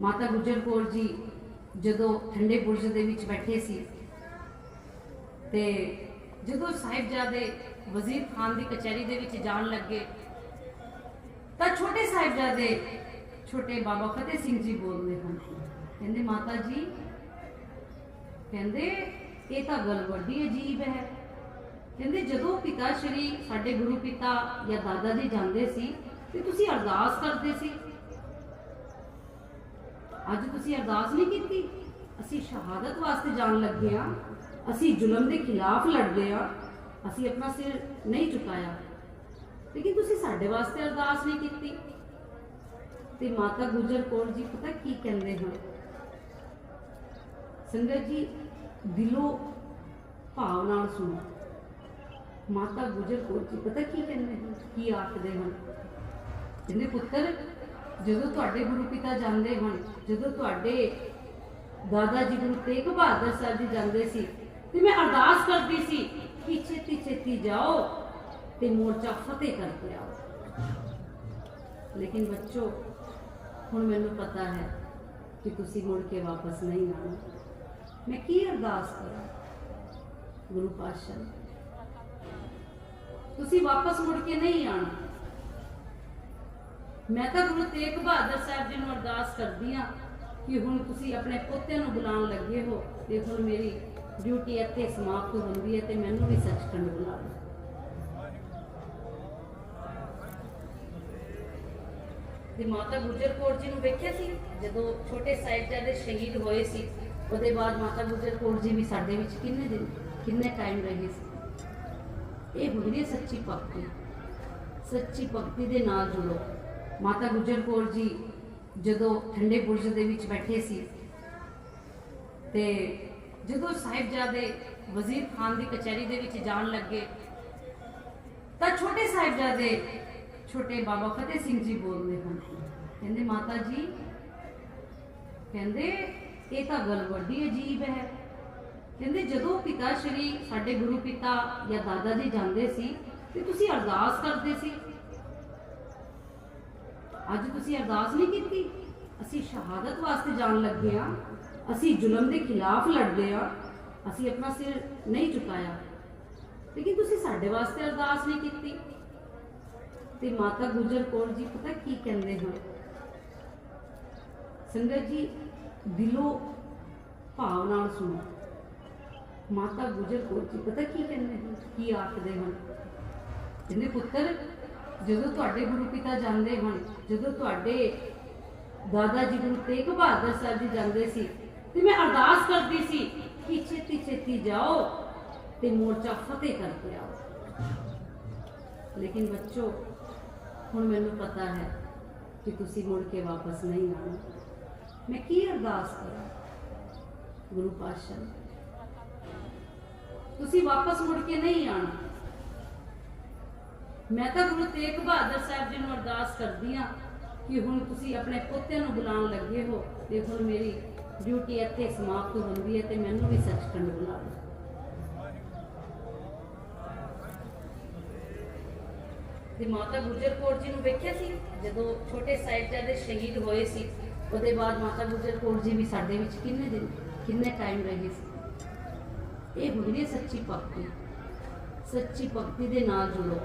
ਮਾਤਾ ਗੁਜਰ ਕੌਰ ਜੀ ਜਦੋਂ ਠੰਡੇ ਬੁਰਜ ਦੇ ਵਿੱਚ ਬੈਠੇ ਸੀ ਤੇ ਜਦੋਂ ਸਾਹਿਬਜ਼ਾਦੇ ਵਜ਼ੀਰ ਖਾਨ ਦੀ ਕਚਹਿਰੀ ਦੇ ਵਿੱਚ ਜਾਣ ਲੱਗੇ, ਤਾਂ ਛੋਟੇ ਸਾਹਿਬਜ਼ਾਦੇ ਛੋਟੇ ਬਾਬਾ ਫਤਿਹ ਸਿੰਘ ਜੀ ਬੋਲਦੇ ਹਨ। ਕਹਿੰਦੇ, ਮਾਤਾ ਜੀ, ਕਹਿੰਦੇ, ਇਹ ਤਾਂ ਗੱਲ ਵੱਡੀ ਅਜੀਬ ਹੈ। ਕਹਿੰਦੇ, ਜਦੋਂ ਪਿਤਾ ਸ਼੍ਰੀ ਸਾਡੇ ਗੁਰੂ ਪਿਤਾ ਜਾਂ ਦਾਦਾ ਜੀ ਜਾਂਦੇ ਸੀ ਤੇ ਤੁਸੀਂ ਅਰਦਾਸ ਕਰਦੇ ਸੀ ਅੱਜ ਤੁਸੀਂ ਅਰਦਾਸ ਨਹੀਂ ਕੀਤੀ? ਅਸੀਂ ਸ਼ਹਾਦਤ ਵਾਸਤੇ ਜਾਣ ਲੱਗੇ ਆ ਅਸੀਂ ਜ਼ੁਲਮ ਦੇ ਖਿਲਾਫ ਲੜਦੇ ਆ ਅਸੀਂ ਆਪਣਾ ਸਿਰ ਨਹੀਂ ਝੁਕਾਇਆ ਲੇਕਿਨ ਤੁਸੀਂ ਸਾਡੇ ਵਾਸਤੇ ਅਰਦਾਸ ਨਹੀਂ ਕੀਤੀ। ਤੇ ਮਾਤਾ ਗੁਜਰ ਕੌਰ ਜੀ, ਪਤਾ ਕੀ ਕਹਿੰਦੇ ਹਨ? ਸੰਗਤ ਜੀ, ਦਿਲੋਂ ਭਾਵ ਨਾਲ ਸੁਣੋ। ਮਾਤਾ ਗੁਜਰ ਕੌਰ ਜੀ, ਪਤਾ ਕੀ ਕਹਿੰਦੇ ਹਨ? ਕੀ ਆਖਦੇ ਹਨ? ਕਹਿੰਦੇ, ਪੁੱਤਰ ਜਦੋਂ ਤੁਹਾਡੇ ਗੁਰੂ ਪਿਤਾ ਜਾਂਦੇ ਹਨ ਜਦੋਂ ਤੁਹਾਡੇ ਦਾਦਾ ਜੀ ਗੁਰੂ ਤੇਗ ਬਹਾਦਰ ਸਾਹਿਬ ਜੀ ਜਾਂਦੇ ਸੀ, ਤੇ ਮੈਂ ਅਰਦਾਸ ਕਰਦੀ ਸੀ ਕਿ ਛੇਤੀ ਛੇਤੀ ਜਾਓ ਤੇ ਮੋਰਚਾ ਫਤਿਹ ਕਰਕੇ ਆਓ। ਲੇਕਿਨ ਬੱਚੋ, ਹੁਣ ਮੈਨੂੰ ਪਤਾ ਹੈ ਕਿ ਤੁਸੀਂ ਮੁੜ ਕੇ ਵਾਪਸ ਨਹੀਂ ਆਣਾ ਮੈਂ ਕੀ ਅਰਦਾਸ ਕਰਾਂ, ਗੁਰੂ ਪਾਤਸ਼ਾਹ? ਤੁਸੀਂ ਵਾਪਸ ਮੁੜ ਕੇ ਨਹੀਂ ਆਣਾ ਮੈਂ ਤਾਂ ਗੁਰੂ ਤੇਗ ਬਹਾਦਰ ਸਾਹਿਬ ਜੀ ਨੂੰ ਅਰਦਾਸ ਕਰਦੀ ਆ ਕਿ ਹੁਣ ਤੁਸੀਂ ਆਪਣੇ ਪੋਤੇ ਨੂੰ ਬੁਲਾਉਣ ਲੱਗੇ ਹੋ ਤੇ ਮੇਰੀ ਡਿਊਟੀ ਇੱਥੇ ਸਮਾਪਤ ਹੁੰਦੀ ਹੈ ਤੇ ਮੈਨੂੰ ਵੀ ਸੱਚਖੰਡ ਬੁਲਾ ਲਓ ਤੇ ਮਾਤਾ ਗੁਜਰ ਕੌਰ ਜੀ ਨੂੰ ਵੇਖਿਆ ਸੀ? ਜਦੋਂ ਛੋਟੇ ਸਾਹਿਬਜ਼ਾਦੇ ਸ਼ਹੀਦ ਹੋਏ ਸੀ, ਉਹਦੇ ਬਾਅਦ ਮਾਤਾ ਗੁਜਰ ਕੌਰ ਜੀ ਵੀ ਸਾਡੇ ਵਿੱਚ ਕਿੰਨੇ ਦਿਨ, ਕਿੰਨੇ ਟਾਈਮ ਰਹੇ ਸੀ? ਇਹ ਹੁੰਦੀ ਸੱਚੀ ਭਗਤੀ। ਸੱਚੀ ਭਗਤੀ ਦੇ ਨਾਲ ਜੁੜੋ। ਮਾਤਾ ਗੁਜਰ ਕੌਰ ਜੀ ਜਦੋਂ ਠੰਡੇ ਬੁਰਜ ਦੇ ਵਿੱਚ ਬੈਠੇ ਸੀ ਤੇ ਜਦੋਂ ਸਾਹਿਬਜ਼ਾਦੇ ਵਜ਼ੀਰ ਖਾਨ ਦੀ ਕਚਹਿਰੀ ਦੇ ਵਿੱਚ ਜਾਣ ਲੱਗੇ, ਤਾਂ ਛੋਟੇ ਸਾਹਿਬਜ਼ਾਦੇ ਛੋਟੇ ਬਾਬਾ ਫਤਿਹ ਸਿੰਘ ਜੀ ਬੋਲਦੇ ਹਨ। ਕਹਿੰਦੇ, ਮਾਤਾ ਜੀ, ਕਹਿੰਦੇ, ਇਹ ਤਾਂ ਗੱਲ ਵੱਡੀ ਅਜੀਬ ਹੈ। ਕਹਿੰਦੇ, ਜਦੋਂ ਪਿਤਾ ਸ਼੍ਰੀ ਸਾਡੇ ਗੁਰੂ ਪਿਤਾ ਜਾਂ ਦਾਦਾ ਜੀ ਜਾਂਦੇ ਸੀ ਤੇ ਤੁਸੀਂ ਅਰਦਾਸ ਕਰਦੇ ਸੀ ਅੱਜ ਤੁਸੀਂ ਅਰਦਾਸ ਨਹੀਂ ਕੀਤੀ? ਅਸੀਂ ਸ਼ਹਾਦਤ ਵਾਸਤੇ ਜਾਣ ਲੱਗੇ ਆ ਅਸੀਂ ਜ਼ੁਲਮ ਦੇ ਖਿਲਾਫ ਲੜਦੇ ਆ ਅਸੀਂ ਆਪਣਾ ਸਿਰ ਨਹੀਂ ਝੁਕਾਇਆ ਲੇਕਿਨ ਤੁਸੀਂ ਸਾਡੇ ਵਾਸਤੇ ਅਰਦਾਸ ਨਹੀਂ ਕੀਤੀ। ਤੇ ਮਾਤਾ ਗੁਜਰ ਕੌਰ ਜੀ, ਪਤਾ ਕੀ ਕਹਿੰਦੇ ਹਨ? ਸੰਗਤ ਜੀ, ਦਿਲੋਂ ਭਾਵ ਨਾਲ ਸੁਣੋ। ਮਾਤਾ ਗੁਜਰ ਕੌਰ ਜੀ, ਪਤਾ ਕੀ ਕਹਿੰਦੇ ਹਨ? ਕੀ ਆਖਦੇ ਹਨ? ਕਹਿੰਦੇ, ਪੁੱਤਰ ਜਦੋਂ ਤੁਹਾਡੇ ਗੁਰੂ ਪਿਤਾ ਜਾਂਦੇ ਹਨ, ਜਦੋਂ ਤੁਹਾਡੇ ਦਾਦਾ ਜੀ ਗੁਰੂ ਤੇਗ ਬਹਾਦਰ ਸਾਹਿਬ ਜੀ ਜਾਂਦੇ ਸੀ, ਤੇ ਮੈਂ ਅਰਦਾਸ ਕਰਦੀ ਸੀ ਕਿ ਛੇਤੀ ਛੇਤੀ ਜਾਓ ਤੇ ਮੋਰਚਾ ਫਤਿਹ ਕਰਕੇ ਆਓ। ਲੇਕਿਨ ਬੱਚੋ, ਹੁਣ ਮੈਨੂੰ ਪਤਾ ਹੈ ਕਿ ਤੁਸੀਂ ਮੁੜ ਕੇ ਵਾਪਸ ਨਹੀਂ ਆਣਾ ਮੈਂ ਕੀ ਅਰਦਾਸ ਕਰਾਂ, ਗੁਰੂ ਪਾਤਸ਼ਾਹ? ਤੁਸੀਂ ਵਾਪਸ ਮੁੜ ਕੇ ਨਹੀਂ ਆਣਾ ਮੈਂ ਤਾਂ ਗੁਰੂ ਤੇਗ ਬਹਾਦਰ ਸਾਹਿਬ ਜੀ ਨੂੰ ਅਰਦਾਸ ਕਰਦੀ ਆ ਕਿ ਹੁਣ ਤੁਸੀਂ ਆਪਣੇ ਪੋਤੇ ਨੂੰ ਬੁਲਾਉਣ ਲੱਗੇ ਹੋ। ਤੇ ਹੁਣ ਮੇਰੀ ਡਿਊਟੀ ਇੱਥੇ ਸਮਾਪਤ ਹੁੰਦੀ ਹੈ ਤੇ ਮੈਨੂੰ ਵੀ ਸੱਚਖੰਡ ਬੁਲਾ ਲਓ ਤੇ ਮਾਤਾ ਗੁਜਰ ਕੌਰ ਜੀ ਨੂੰ ਵੇਖਿਆ ਸੀ? ਜਦੋਂ ਛੋਟੇ ਸਾਹਿਬਜ਼ਾਦੇ ਸ਼ਹੀਦ ਹੋਏ ਸੀ, ਉਹਦੇ ਬਾਅਦ ਮਾਤਾ ਗੁਜਰ ਕੌਰ ਜੀ ਵੀ ਸਾਡੇ ਵਿੱਚ ਕਿੰਨੇ ਦਿਨ, ਕਿੰਨੇ ਟਾਈਮ ਰਹੇ ਸੀ? ਇਹ ਹੁੰਦੀ ਹੈ ਸੱਚੀ ਭਗਤੀ। ਸੱਚੀ ਭਗਤੀ ਦੇ ਨਾਲ ਜੁੜੋ।